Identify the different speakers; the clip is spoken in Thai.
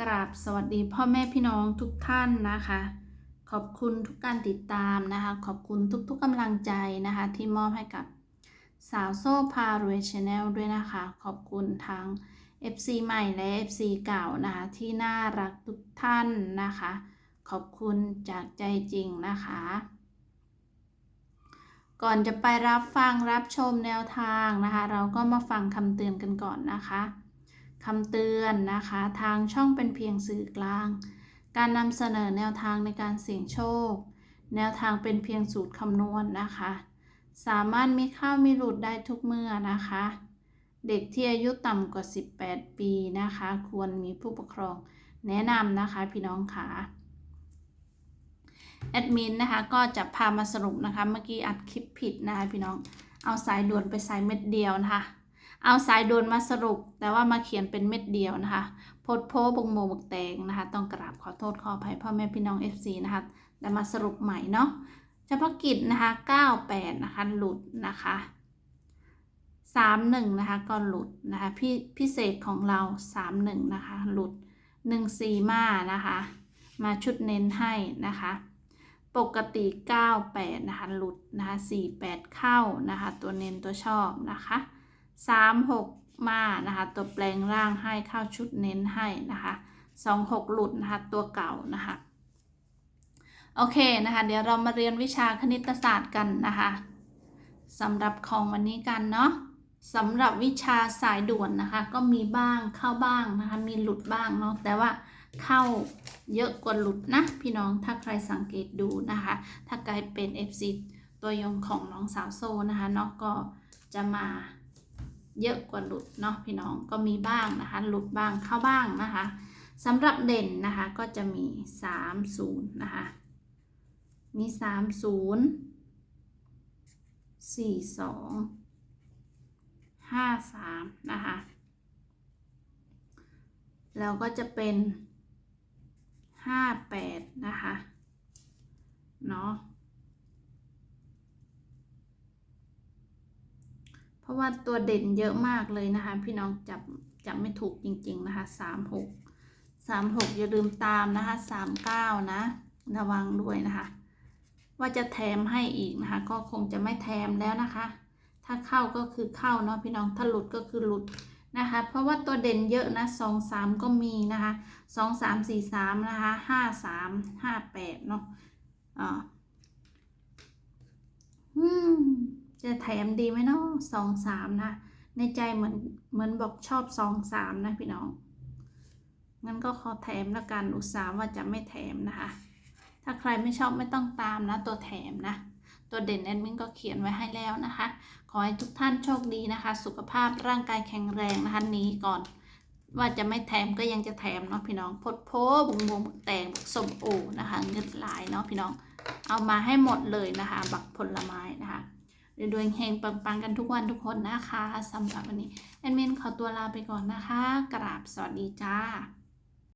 Speaker 1: กราบสวัสดีพ่อแม่พี่น้องทุกท่านนะคะ ขอบคุณทุกการติดตามนะคะ ขอบคุณทุกๆกำลังใจนะคะ ที่มอบให้กับสาวโซ่พารวยชาแนลด้วยนะคะ ขอบคุณทั้ง FC ใหม่และ FC เก่านะคะ ที่น่ารักทุกท่านนะคะ ขอบคุณจากใจจริงนะคะ ก่อนจะไปรับฟังรับชมแนวทางนะคะ เราก็มาฟังคำเตือนกันก่อนนะคะ คำเตือนนะคะ ทางช่องเป็นเพียงสื่อกลาง การนำเสนอแนวทางในการเสี่ยงโชค แนวทางเป็นเพียงสูตรคำนวณนะคะ สามารถมีเข้ามีหลุดได้ทุกเมื่อนะคะ เด็กที่อายุต่ำกว่า 18 ปีนะคะ ควรมีผู้ปกครองแนะนำนะคะพี่น้องค่ะแอดมินนะคะก็จะพามาสรุปนะคะ เมื่อกี้อัดคลิปผิดนะคะพี่น้อง เอาสายด่วนไปใส่เม็ดเดียวนะคะ เอาสายด่วนมาสรุป แต่ว่ามาเขียนเป็นเม็ดเดียวนะคะโพดโพบงโมบกแตงนะคะ ต้องกราบขอโทษขออภัยพ่อแม่พี่น้อง FC นะคะแต่มาสรุปใหม่เนาะเฉพาะกิจนะคะ 98 นะคะ หลุดนะคะ 31 นะคะ ก็หลุดนะคะพิพิเศษของเรา 31 นะคะ หลุด 14 มานะคะ มาชุดเน้นให้นะคะ ปกติ 98 นะคะ หลุดนะคะ 48 เข้านะคะ ตัวเน้นตัวชอบนะคะ 36มานะคะตัวแปลงร่างให้เข้าชุดเน้นให้นะคะ26หลุดนะคะตัวเก่านะคะโอเคนะคะ เดี๋ยวเรามาเรียนวิชาคณิตศาสตร์กันนะคะสำหรับของวันนี้กันเนาะสำหรับวิชาสายด่วนนะคะ ก็มีบ้างเข้าบ้างนะคะ มีหลุดบ้างเนาะแต่ว่าเข้าเยอะกว่าหลุดนะ พี่น้องถ้าใครสังเกตดูนะคะ ถ้ากลายเป็น FC ตัวยงของน้องสาวโซนะคะเนาะก็จะมา เยอะกว่าหลุดเนาะพี่น้องก็มีบ้างนะคะ หลุดบ้างเข้าบ้างนะคะสำหรับเด่นนะคะก็จะมี 3 0 นะคะ มี 3 0 4 2 5 3 นะคะ แล้วก็จะเป็น 5 8 นะคะ เนาะ เพราะว่าตัวเด่นเยอะมากเลยนะคะ พี่น้องจับจับไม่ถูกจริง ๆนะคะ3 6 3 6อย่าลืมตามนะคะ3 9นะ ระวังด้วยนะคะ ว่าจะแถมให้อีกนะคะ ก็คงจะไม่แถมแล้วนะคะ ถ้าเข้าก็คือเข้าเนาะพี่น้องถ้าหลุดก็คือหลุดนะคะ เพราะว่าตัวเด่นเยอะนะสองสามก็มีนะคะสองสามสี่สามนะคะห้าสามห้าแปดเนาะอ่าอืม จะแถมดีไหมเนาะสองสามนะ ในใจเหมือนเหมือนบอกชอบสองสามนะพี่น้องงั้นก็ขอแถมละกันอุตส่าห์ว่าจะไม่แถมนะคะ ถ้าใครไม่ชอบไม่ต้องตามนะตัวแถมนะ ตัวเด่นแอดมินก็เขียนไว้ให้แล้วนะคะ ขอให้ทุกท่านโชคดีนะคะ สุขภาพร่างกายแข็งแรงนะคะนี้ก่อน ว่าจะไม่แถมก็ยังจะแถมเนาะพี่น้องพดโพบุงบงบักแตงบักสมโอนะคะ เงินหลายเนาะพี่น้อง เอามาให้หมดเลยนะคะ บักผลไม้นะคะ รวยๆเฮงปังๆกันทุกวันทุกคนนะคะสำหรับวันนี้แอดมินขอตัวลาไปก่อนนะคะ กราบสวัสดีจ้า